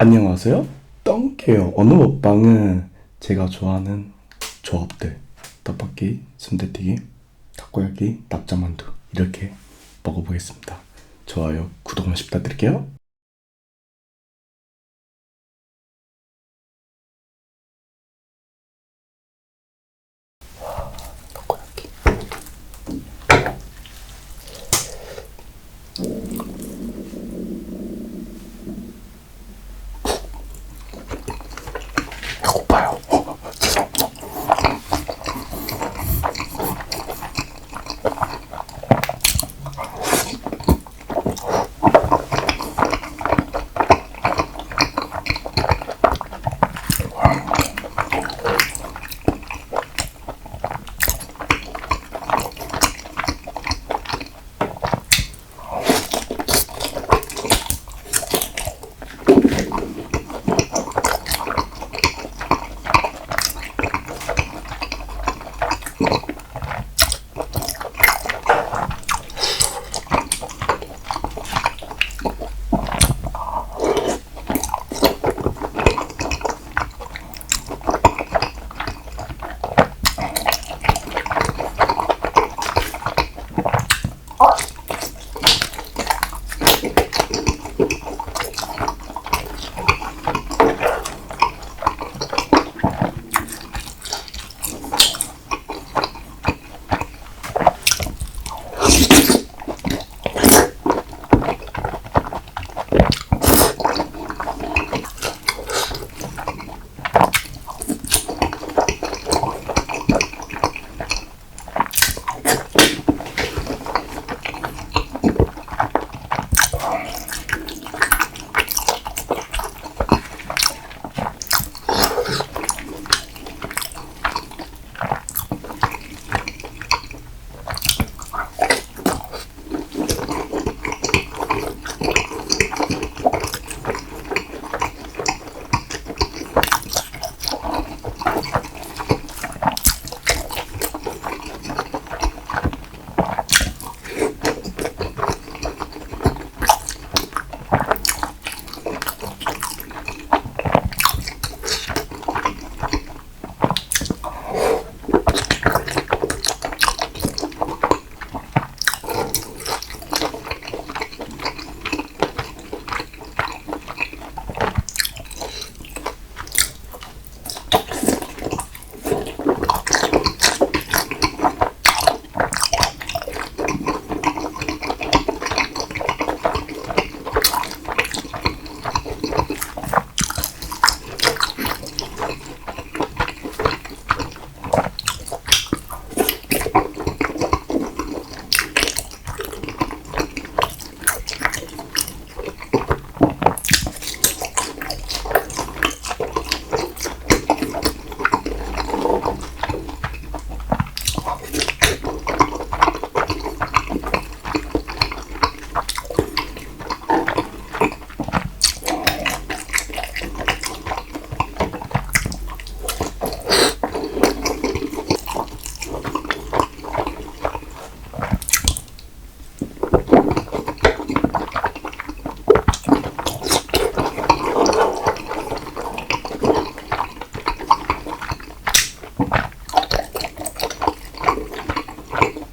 안녕하세요. 똥개요. 오늘 먹방은 제가 좋아하는 조합들 떡볶이, 순대튀김, 타코야키, 납작만두 이렇게 먹어보겠습니다. 좋아요, 구독 한 번씩 부탁드릴게요.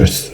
Cheers.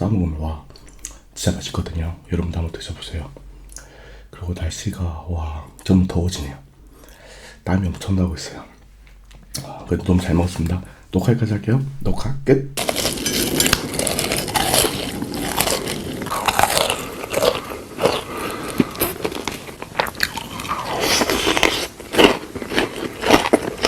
싸먹으면 와, 진짜 맛있거든요. 여러분도 한번 드셔보세요. 그리고 날씨가 와, 좀 더워지네요. 땀이 엄청 나고 있어요. 와, 그래도 너무 잘 먹었습니다. 녹화 여기까지 할게요. 녹화 끝.